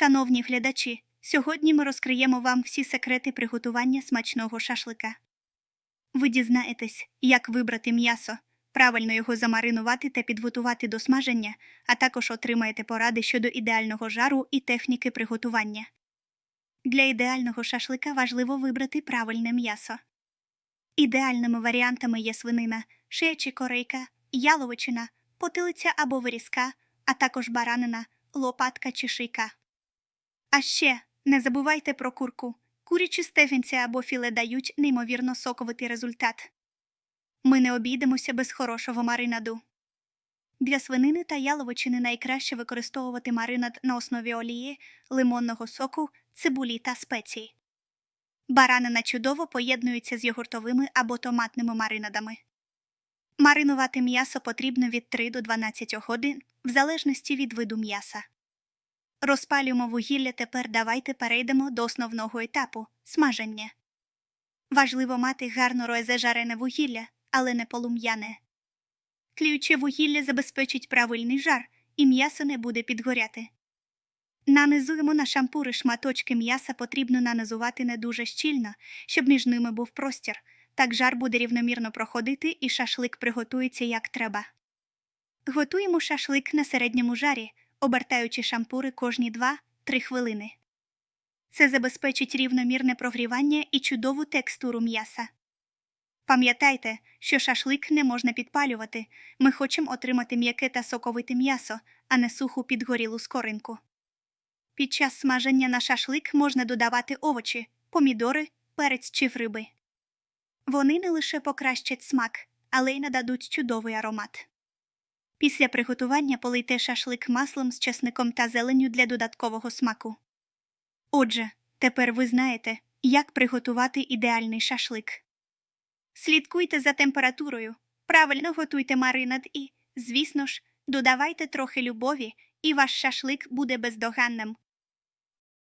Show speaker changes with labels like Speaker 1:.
Speaker 1: Шановні глядачі, сьогодні ми розкриємо вам всі секрети приготування смачного шашлика. Ви дізнаєтесь, як вибрати м'ясо, правильно його замаринувати та підготувати до смаження, а також отримаєте поради щодо ідеального жару і техніки приготування. Для ідеального шашлика важливо вибрати правильне м'ясо. Ідеальними варіантами є свинина, шия чи корейка, яловичина, потилиця або вирізка, а також баранина, лопатка чи шийка. А ще не забувайте про курку. Курячі стефінці або філе дають неймовірно соковитий результат. Ми не обійдемося без хорошого маринаду. Для свинини та яловичини найкраще використовувати маринад на основі олії, лимонного соку, цибулі та спецій. Баранина чудово поєднується з йогуртовими або томатними маринадами. Маринувати м'ясо потрібно від 3 до 12 годин, в залежності від виду м'яса. Розпалюємо вугілля, тепер давайте перейдемо до основного етапу смаження. Важливо мати гарно розжарене вугілля, але не полум'яне. Тліюче вугілля забезпечить правильний жар, і м'ясо не буде підгоряти. Нанизуємо на шампури шматочки м'яса потрібно нанизувати не дуже щільно, щоб між ними був простір. Так жар буде рівномірно проходити і шашлик приготується як треба. Готуємо шашлик на середньому жарі, обертаючи шампури кожні 2-3 хвилини. Це забезпечить рівномірне прогрівання і чудову текстуру м'яса. Пам'ятайте, що шашлик не можна підпалювати. Ми хочемо отримати м'яке та соковите м'ясо, а не суху підгорілу скоринку. Під час смаження на шашлик можна додавати овочі, помідори, перець чи риби. Вони не лише покращать смак, але й нададуть чудовий аромат. Після приготування полийте шашлик маслом з чесником та зеленню для додаткового смаку. Отже, тепер ви знаєте, як приготувати ідеальний шашлик. Слідкуйте за температурою, правильно готуйте маринад і, звісно ж, додавайте трохи любові, і ваш шашлик буде бездоганним.